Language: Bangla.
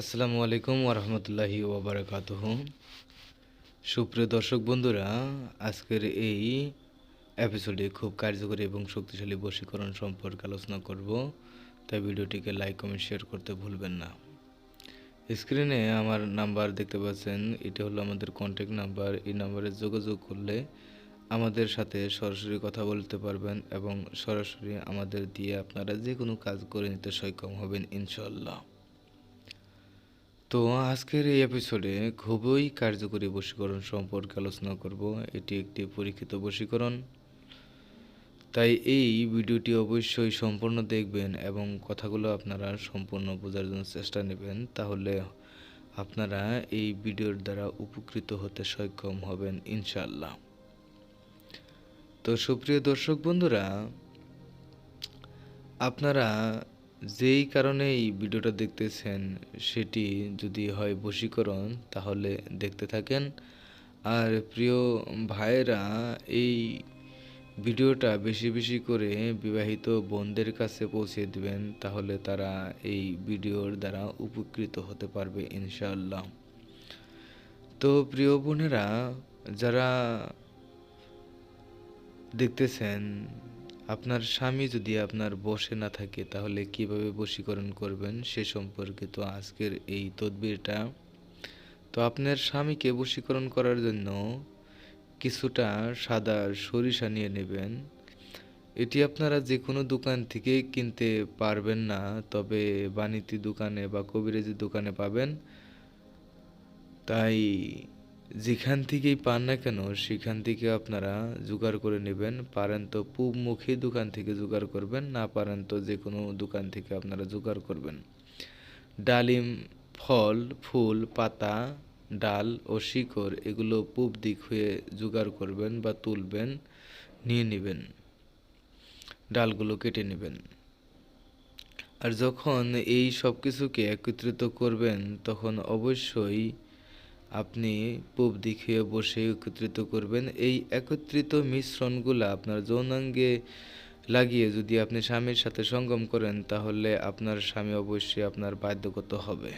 আসসালামু আলাইকুম ওরহমতুল্লাহি ওবরাকাতুহ সুপ্রিয় দর্শক বন্ধুরা, আজকের এই এপিসোডে খুব কার্যকরী এবং শক্তিশালী বশীকরণ সম্পর্কে আলোচনা করব, তাই ভিডিওটিকে লাইক কমেন্ট শেয়ার করতে ভুলবেন না। স্ক্রিনে আমার নাম্বার দেখতে পাচ্ছেন, এটা হলো আমাদের কন্ট্যাক্ট নাম্বার এই নাম্বারে যোগাযোগ করলে আমাদের সাথে সরাসরি কথা বলতে পারবেন এবং সরাসরি আমাদের দিয়ে আপনারা যে কোনো কাজ করে নিতে সক্ষম হবেন ইনশাল্লাহ তো আজকের এই এপিসোডে খুবই কার্যকরী বশীকরণ সম্পর্কে আলোচনা করব। এটি একটি পরীক্ষিত বশীকরণ। তাই এই ভিডিওটি অবশ্যই সম্পূর্ণ দেখবেন এবং কথাগুলো আপনারা সম্পূর্ণ বোঝার জন্য চেষ্টা নেবেন, তাহলে আপনারা এই ভিডিওর দ্বারা উপকৃত হতে সক্ষম হবেন ইনশাল্লাহ তো সুপ্রিয় দর্শক বন্ধুরা, আপনারা যেই কারণে এই ভিডিওটা দেখতেছেন, সেটি যদি হয় বশীকরণ, তাহলে দেখতে থাকেন। আর প্রিয় ভাইয়েরা, এই ভিডিওটা বেশি বেশি করে বিবাহিত বোনদের কাছে পৌঁছে দিবেন, তাহলে তারা এই ভিডিওর দ্বারা উপকৃত হতে পারবে ইনশাআল্লাহ। তো প্রিয় বোনেরা, যারা দেখতেছেন আপনার স্বামী যদি আপনার বসে না থাকে, তাহলে কীভাবে বশীকরণ করবেন? সে সম্পর্কে তো আজকের এই তদবিরটা। তো আপনার স্বামীকে বশীকরণ করার জন্য কিছুটা সাদা সরিষা নিয়ে নেবেন। এটি আপনারা যে কোনো দোকান থেকে কিনতে পারবেন না, তবে বাণিজ্য দোকানে বা কবিরাজি দোকানে পাবেন। তাই যেখান থেকেই পান না কেন, সেখান থেকে আপনারা জোগাড় করে নেবেন। পারেন তো পূবমুখী দোকান থেকে জোগাড় করবেন, না পারেন তো যে কোনো দোকান থেকে আপনারা জোগাড় করবেন। ডালিম, ফল, ফুল, পাতা, ডাল ও শিকড় এগুলো পূব দিক হয়ে জোগাড় করবেন বা তুলবেন, নিয়ে নেবেন। ডালগুলো কেটে নেবেন। আর যখন এই সব কিছুকে একত্রিত করবেন, তখন অবশ্যই আপনি পূব দিকে বসে একত্রিত করবেন। এই একত্রিত মিশ্রণগুলো আপনার যৌনাঙ্গে লাগিয়ে যদি আপনি স্বামীর সাথে সঙ্গম করেন, তাহলে আপনার স্বামী অবশ্যই আপনার বাধ্যগত হবে।